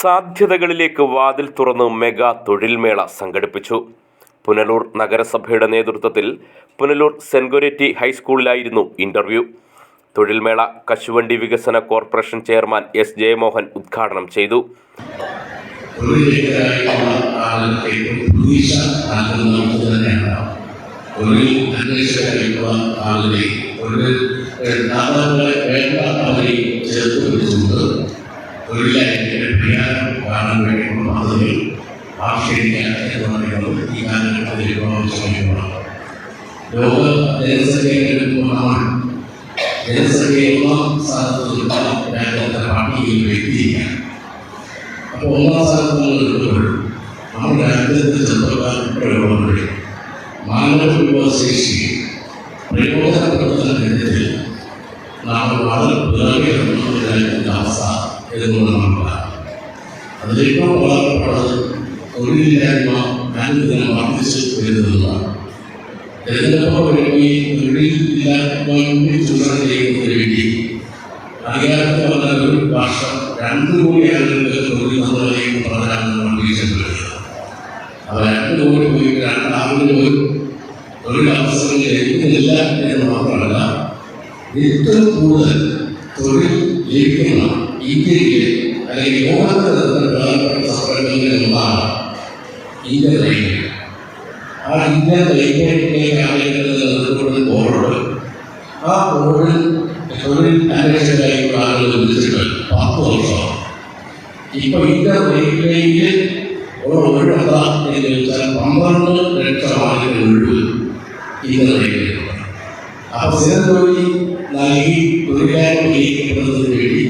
സാധ്യതകളിലേക്ക് വാതിൽ തുറന്ന് മെഗാ തൊഴിൽമേള സംഘടിപ്പിച്ചു. പുനലൂർ നഗരസഭയുടെ നേതൃത്വത്തിൽ പുനലൂർ സെൻഗൊരറ്റി ഹൈസ്കൂളിലായിരുന്നു ഇന്റർവ്യൂ. തൊഴിൽമേള കശുവണ്ടി വികസന കോർപ്പറേഷൻ ചെയർമാൻ എസ് ജയമോഹൻ ഉദ്ഘാടനം ചെയ്തു. തൊഴിൽ തൊഴിലാളികളുടെ പരിഹാരം കാണാൻ വേണ്ടിയുള്ള പദ്ധതികൾ ആവിഷ്കരിക്കാൻ എന്ന് പറയുന്നത് ഈ കാലഘട്ടത്തിൽ വിവാഹം ശ്രമിക്കണം ലോക ജനസംഖ്യയെടുക്കുമ്പോൾ നമ്മൾ ജനസംഖ്യ ഒന്നാം സ്ഥാനത്തുള്ള രാജ്യത്തെ പാർട്ടിയിൽ വ്യക്തിയാണ് അപ്പോൾ ഒന്നാം സ്ഥാനത്ത് നമ്മൾ എടുക്കുമ്പോൾ നമ്മുടെ രാജ്യത്തെ ചെറുപ്പക്കാർ പ്രയോഗങ്ങൾ മാനവ വിഭവശേഷി പ്രയോജനപ്പെടുത്തുന്ന വിധത്തിൽ നാം വളരെ പുറകെ അവസ്ഥ എന്നുള്ളത് നമുക്ക് അതിലേറ്റവും പ്രധാനപ്പെട്ടത് തൊഴിലില്ലായ്മ അനുദിനം വർദ്ധിച്ചു വരുന്നതാണ്. തെരഞ്ഞെടുപ്പ് വേണ്ടി തൊഴിലില്ലായ്മ ചൂഷണം ചെയ്യുന്നതിന് വേണ്ടി അധികാരത്തിൽ വന്ന ഒരു വർഷം രണ്ടു കോടി ആളുകൾക്ക് തൊഴിൽ നമ്മളെയും പ്രധാനമന്ത്രി ഭീഷണിപ്പെടുത്തുക അപ്പോൾ രണ്ട് കോടി പോയി രണ്ടാമതിന് ഒരു തൊഴിലവസരങ്ങൾ ലഭിക്കുന്നില്ല എന്ന് മാത്രമല്ല ഏറ്റവും കൂടുതൽ തൊഴിൽ ലഭിക്കുന്ന ഇന്ത്യയിലെ അല്ലെങ്കിൽ ലോകത്തെ തന്നെ പ്രധാനപ്പെട്ട സംരംഭങ്ങളിൽ ഒന്നാണ് ഇന്ത്യൻ റെയിൽവേ ആ ഇന്ത്യൻ റെയിൽവേയിലേക്ക് ആളുകൾ നിന്നുകൊണ്ട് ബോർഡ് ആ ബോർഡിൽ തൊഴിൽ അന്വേഷകരായിട്ടുള്ള ആളുകൾ വിളിച്ചിട്ടുണ്ട്. പത്ത് വർഷം. ഇപ്പൊ ഇന്ത്യൻ റെയിൽവേയിൽ ഒഴിവെത്ര എന്ന് ചോദിച്ചാൽ പന്ത്രണ്ട് ലക്ഷം ആളുകൾ ഒഴിവ് ഇന്ത്യൻ റെയിൽവേ അപ്പൊ സ്ഥിരം തൊഴിൽ നൽകി ജയിക്കപ്പെടുന്നതിന് വേണ്ടി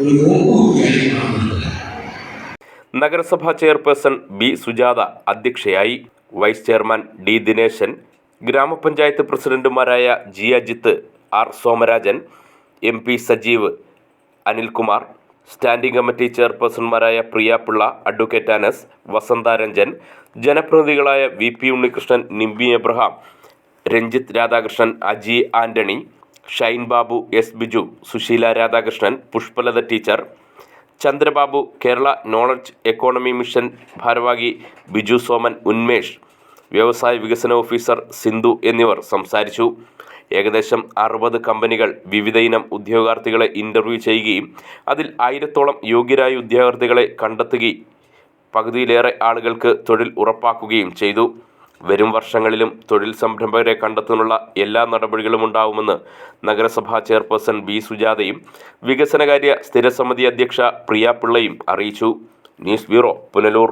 ഒരു ഒരു കാണുന്നുണ്ട് നഗരസഭാ ചെയർപേഴ്സൺ ബി സുജാത അധ്യക്ഷയായി വൈസ് ചെയർമാൻ ഡി ദിനേശൻ ഗ്രാമപഞ്ചായത്ത് പ്രസിഡന്റുമാരായ G Ajith R Somarajan M P Sajeev Anilkumar standing committee ചെയർപേഴ്സൺമാരായ Priya Pillai advocate Anas Vasantha Ranjan ജനപ്രതിനിധികളായ V P Unnikrishnan Nimbi Abraham Ranjith Radhakrishnan Aji Antony Shine Babu S Biju Susheela Radhakrishnan Pushpalatha teacher Chandrababu Kerala knowledge economy mission ഭാരവാഹി ബിജു സോമൻ ഉന്മേഷ് വ്യവസായ വികസന officer Sindhu എന്നിവർ സംസാരിച്ചു. ഏകദേശം അറുപത് കമ്പനികൾ വിവിധ ഇനം ഉദ്യോഗാർത്ഥികളെ ഇന്റർവ്യൂ ചെയ്യുകയും അതിൽ ആയിരത്തോളം യോഗ്യരായ ഉദ്യോഗാർത്ഥികളെ കണ്ടെത്തുകയും പകുതിയിലേറെ ആളുകൾക്ക് തൊഴിൽ ഉറപ്പാക്കുകയും ചെയ്തു. വരും വർഷങ്ങളിലും തൊഴിൽ സംരംഭകരെ കണ്ടെത്തുന്നുള്ള എല്ലാ നടപടികളും ഉണ്ടാവുമെന്ന് നഗരസഭാ ചെയർപേഴ്സൺ ബി സുജാതയും വികസനകാര്യ സ്ഥിരസമിതി അധ്യക്ഷ പ്രിയ പിള്ളയും അറിയിച്ചു. News bureau Punalur.